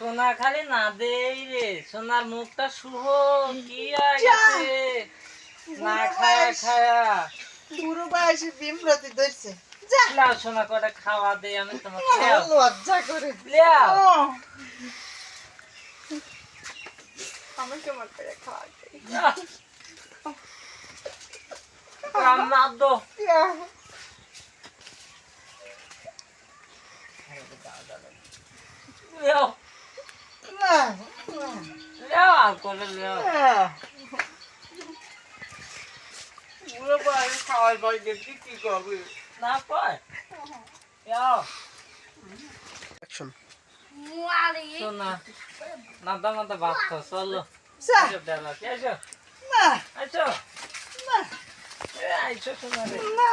খালি না দেই রে সোনার মুখটা শুভ কি আর গেছে না খায়া খায়া। বুড়ো বয়সে বিমরতি ধরছে। যা! লাও সোনা করে খাওয়া দে আমি তোমাকে লজ্জা করে। লিয়াও ও, আমি তোমার করে খাওয়া দিই। রান্না খাওয়ার পর দেখি কি করবি না লিয়াও সোনা নাদা মাদা ভাত এসো না, আইসো না, এ আইসো সোনা রে না।